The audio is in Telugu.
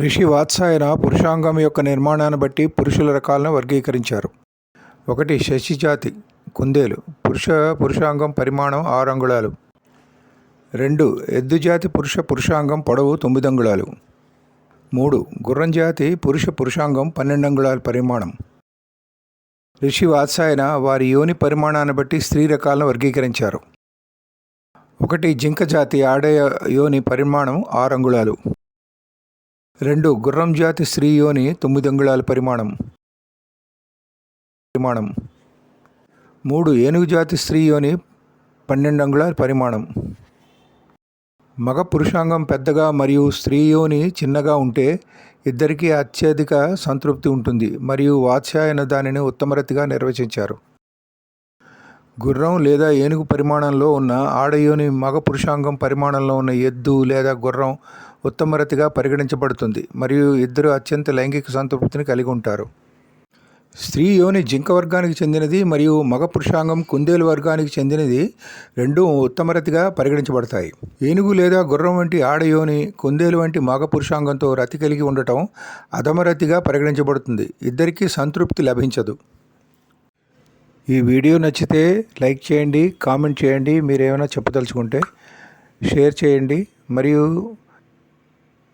రిషి వాత్సాయన పురుషాంగం యొక్క నిర్మాణాన్ని బట్టి పురుషుల రకాలను వర్గీకరించారు. ఒకటి శశిజాతి కుందేలు పురుష పురుషాంగం పరిమాణం ఆరు అంగుళాలు. రెండు ఎద్దు జాతి పురుష పురుషాంగం పొడవు తొమ్మిది అంగుళాలు. మూడు గుర్రం జాతి పురుష పురుషాంగం పన్నెండు అంగుళాల పరిమాణం. రిషి వాత్సాయన వారి యోని పరిమాణాన్ని బట్టి స్త్రీ రకాలను వర్గీకరించారు. ఒకటి జింక జాతి ఆడే యోని పరిమాణం ఆరు అంగుళాలు. రెండు గుర్రం జాతి స్త్రీ యోని తొమ్మిది అంగుళాల పరిమాణం. పరిమాణం. మూడు ఏనుగు జాతి స్త్రీ యోని పన్నెండు అంగుళాల పరిమాణం. మగ పురుషాంగం పెద్దగా మరియు స్త్రీ యోని చిన్నగా ఉంటే ఇద్దరికీ అత్యధిక సంతృప్తి ఉంటుంది మరియు వాత్స్యాయన దానిని ఉత్తమరతిగా నిర్వచించారు. గుర్రం లేదా ఏనుగు పరిమాణంలో ఉన్న ఆడయోని మగ పురుషాంగం పరిమాణంలో ఉన్న ఎద్దు లేదా గుర్రం ఉత్తమరతిగా పరిగణించబడుతుంది. మరియు ఇద్దరు అత్యంత లైంగిక సంతృప్తిని కలిగి ఉంటారు. స్త్రీ యోని జింక వర్గానికి చెందినది మరియు మగ పురుషాంగం కుందేలు వర్గానికి చెందినది రెండూ ఉత్తమరతిగా పరిగణించబడతాయి. ఏనుగు లేదా గుర్రం వంటి ఆడ యోని కుందేలు వంటి మగ పురుషాంగంతో రతి కలిగి ఉండటం అధమరతిగా పరిగణించబడుతుంది. ఇద్దరికీ సంతృప్తి లభించదు. ఈ వీడియో నచ్చితే లైక్ చేయండి కామెంట్ చేయండి. మీరు ఏమైనా చెప్పదలుచుకుంటే షేర్ చేయండి. మరియు